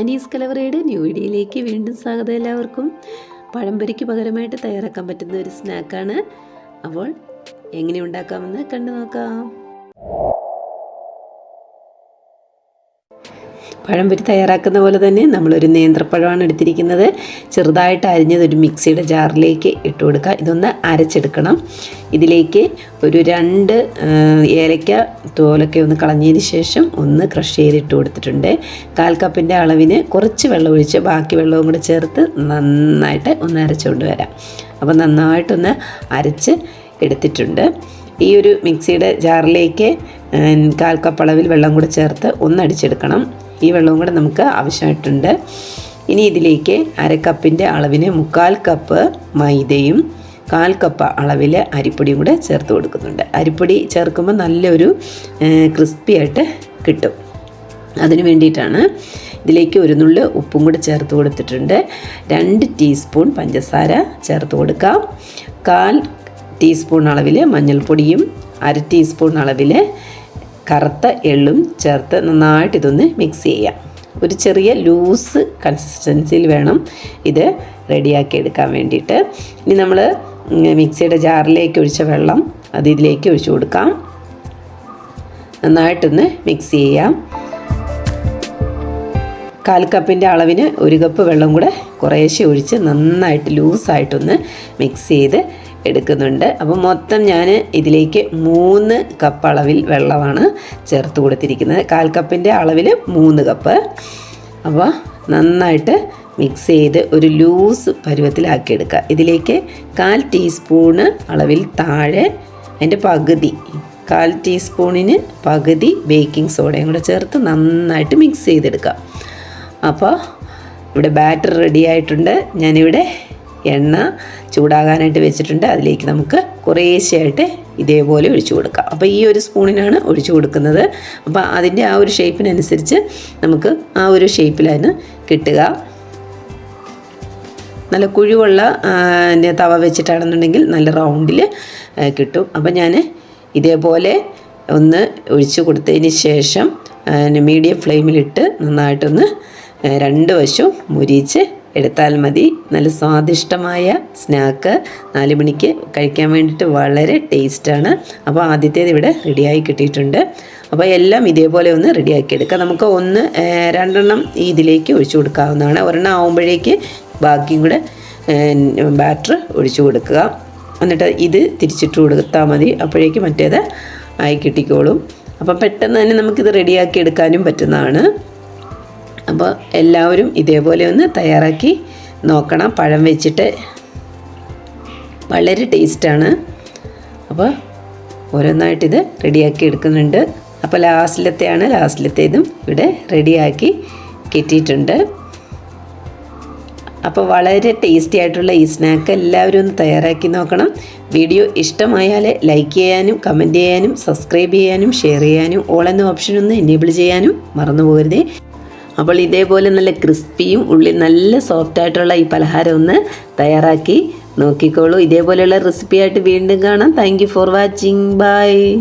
Anees കലവറയുടെ new വീഡിയോയിലേക്ക് വീണ്ടും സ്വാഗതം എല്ലാവർക്കും. പഴംപൊരിക്ക് പകരമായിട്ട് തയ്യാറാക്കാൻ പറ്റുന്ന ഒരു സ്നാക്കാണ്. അപ്പോൾ എങ്ങനെ ഉണ്ടാക്കാമെന്ന് കണ്ടു നോക്കാം പഴംപൊരി തയ്യാറാക്കുന്ന പോലെ തന്നെ നമ്മളൊരു നേന്ത്രപ്പഴമാണ് എടുത്തിരിക്കുന്നത്. ചെറുതായിട്ട് അരിഞ്ഞത് ഒരു മിക്സിയുടെ ജാറിലേക്ക് ഇട്ട് കൊടുക്കുക. ഇതൊന്ന് അരച്ചെടുക്കണം. ഇതിലേക്ക് ഒരു രണ്ട് ഏലക്ക തോലൊക്കെ ഒന്ന് കളഞ്ഞതിന് ശേഷം ഒന്ന് ക്രഷ് ചെയ്തിട്ട് കൊടുത്തിട്ടുണ്ട്. കാൽ കപ്പിന്റെ അളവിന് കുറച്ച് വെള്ളം ഒഴിച്ച് ബാക്കി വെള്ളവും കൂടെ ചേർത്ത് നന്നായിട്ട് ഒന്ന് അരച്ചുകൊണ്ട് വരാം. അപ്പോൾ നന്നായിട്ടൊന്ന് അരച്ച് എടുത്തിട്ടുണ്ട്. ഈ ഒരു മിക്സിയുടെ ജാറിലേക്ക് കാൽ കപ്പ് അളവിൽ വെള്ളം കൂടെ ചേർത്ത് ഒന്ന് അടിച്ചെടുക്കണം. ഈ വെള്ളവും കൂടെ നമുക്ക് ആവശ്യമായിട്ടുണ്ട്. ഇനി ഇതിലേക്ക് അര കപ്പിന്റെ അളവിന് മുക്കാൽ കപ്പ് മൈദയും കാൽ കപ്പ് അളവിൽ അരിപ്പൊടിയും കൂടെ ചേർത്ത് കൊടുക്കുന്നുണ്ട്. അരിപ്പൊടി ചേർക്കുമ്പോൾ നല്ലൊരു ക്രിസ്പി ആയിട്ട് കിട്ടും. അതിന് വേണ്ടിയിട്ടാണ് ഇതിലേക്ക് ഒരു നുള്ളി ഉപ്പും കൂടെ ചേർത്ത് കൊടുത്തിട്ടുണ്ട്. രണ്ട് ടീസ്പൂൺ പഞ്ചസാര ചേർത്ത് കൊടുക്കാം. കാൽ ടീസ്പൂൺ അളവിൽ മഞ്ഞൾപ്പൊടിയും അര ടീസ്പൂൺ അളവിൽ കറുത്ത എള്ളും ചേർത്ത് നന്നായിട്ട് ഇതൊന്ന് മിക്സ് ചെയ്യാം ഒരു ചെറിയ ലൂസ് കൺസിസ്റ്റൻസിയിൽ വേണം ഇത് റെഡിയാക്കി എടുക്കാൻ വേണ്ടിയിട്ട്. ഇനി നമ്മൾ മിക്സിയുടെ ജാറിലേക്ക് ഒഴിച്ച വെള്ളം അത് ഇതിലേക്ക് ഒഴിച്ചു കൊടുക്കാം. നന്നായിട്ടൊന്ന് മിക്സ് ചെയ്യാം കാൽ കപ്പിന്റെ അളവിന് ഒരു കപ്പ് വെള്ളം കൂടെ കുറേശ്ശെ ഒഴിച്ച് നന്നായിട്ട് ലൂസായിട്ടൊന്ന് മിക്സ് ചെയ്ത് എടുക്കുന്നുണ്ട്. അപ്പോൾ മൊത്തം ഞാൻ ഇതിലേക്ക് മൂന്ന് കപ്പ് അളവിൽ വെള്ളമാണ് ചേർത്ത് കൊടുത്തിരിക്കുന്നത്. കാൽ കപ്പിന്റെ അളവിൽ മൂന്ന് കപ്പ്. അപ്പോൾ നന്നായിട്ട് മിക്സ് ചെയ്ത് ഒരു ലൂസ് പരുവത്തിലാക്കി എടുക്കുക ഇതിലേക്ക് കാൽ ടീസ്പൂണ് അളവിൽ താഴെ അതിന്റെ പകുതി കാൽ ടീസ്പൂണിന് പകുതി ബേക്കിംഗ് സോഡയും കൂടെ ചേർത്ത് നന്നായിട്ട് മിക്സ് ചെയ്തെടുക്കുക. അപ്പോൾ ഇവിടെ ബാറ്റർ റെഡി ആയിട്ടുണ്ട്. ഞാനിവിടെ എണ്ണ ചൂടാകാനായിട്ട് വെച്ചിട്ടുണ്ട്. അതിലേക്ക് നമുക്ക് കുറേശ്ശെയായിട്ട് ഇതേപോലെ ഒഴിച്ചു കൊടുക്കാം. അപ്പോൾ ഈ ഒരു സ്പൂണിനാണ് ഒഴിച്ചു കൊടുക്കുന്നത്. അപ്പോൾ അതിന്റെ ആ ഒരു ഷേപ്പിനനുസരിച്ച് നമുക്ക് ആ ഒരു ഷേപ്പിലാണ് കിട്ടുക. നല്ല കുഴിവുള്ള തവ വെച്ചിട്ടാണെന്നുണ്ടെങ്കിൽ നല്ല റൗണ്ടിൽ കിട്ടും. അപ്പോൾ ഞാൻ ഇതേപോലെ ഒന്ന് ഒഴിച്ചു കൊടുത്തതിന് ശേഷം മീഡിയം ഫ്ലെയിമിലിട്ട് നന്നായിട്ടൊന്ന് രണ്ട് വശവും മുരിച്ച് എടുത്താൽ മതി. നല്ല സ്വാദിഷ്ടമായ സ്നാക്ക് നാല് മണിക്ക് കഴിക്കാൻ വേണ്ടിയിട്ട് വളരെ ടേസ്റ്റാണ് അപ്പോൾ ആദ്യത്തേത് ഇവിടെ റെഡിയായി കിട്ടിയിട്ടുണ്ട്. അപ്പോൾ എല്ലാം ഇതേപോലെ ഒന്ന് റെഡിയാക്കി എടുക്കാം. നമുക്ക് ഒന്ന് രണ്ടെണ്ണം ഇതിലേക്ക് ഒഴിച്ചു കൊടുക്കാവുന്നതാണ്. ഒരെണ്ണം ആവുമ്പോഴേക്ക് ബാക്കിയും കൂടെ ബാറ്റർ ഒഴിച്ചു കൊടുക്കുക. എന്നിട്ട് ഇത് തിരിച്ചിട്ട് കൊടുത്താൽ മതി. അപ്പോഴേക്ക് മറ്റേത് ആയി കിട്ടിക്കോളും. അപ്പം പെട്ടെന്ന് തന്നെ നമുക്കിത് റെഡിയാക്കി എടുക്കാനും പറ്റുന്നതാണ്. അപ്പോൾ എല്ലാവരും ഇതേപോലെ ഒന്ന് തയ്യാറാക്കി നോക്കണം. പഴം വെച്ചിട്ട് വളരെ ടേസ്റ്റാണ്. അപ്പോൾ ഓരോന്നായിട്ടിത് റെഡിയാക്കി എടുക്കുന്നുണ്ട്. അപ്പോൾ ലാസ്റ്റിലത്തെയാണ് ലാസ്റ്റിലത്തേതും ഇവിടെ റെഡിയാക്കി കിട്ടിയിട്ടുണ്ട്. അപ്പോൾ വളരെ ടേസ്റ്റി ആയിട്ടുള്ള ഈ സ്നാക്ക് എല്ലാവരും ഒന്ന് തയ്യാറാക്കി നോക്കണം. വീഡിയോ ഇഷ്ടമായാൽ ലൈക്ക് ചെയ്യാനും കമന്റ് ചെയ്യാനും സബ്സ്ക്രൈബ് ചെയ്യാനും ഷെയർ ചെയ്യാനും ഓൾ എന്ന ഓപ്ഷൻ ഒന്ന് എനേബിൾ ചെയ്യാനും മറന്നു പോകരുതേ. അപ്പോൾ ഇതേപോലെ നല്ല ക്രിസ്പിയും ഉള്ളിൽ നല്ല സോഫ്റ്റ് ആയിട്ടുള്ള ഈ പലഹാരം ഒന്ന് തയ്യാറാക്കി നോക്കിക്കോളൂ. ഇതേപോലെയുള്ള റെസിപ്പിയായിട്ട് വീണ്ടും കാണാം. Thank for watching bye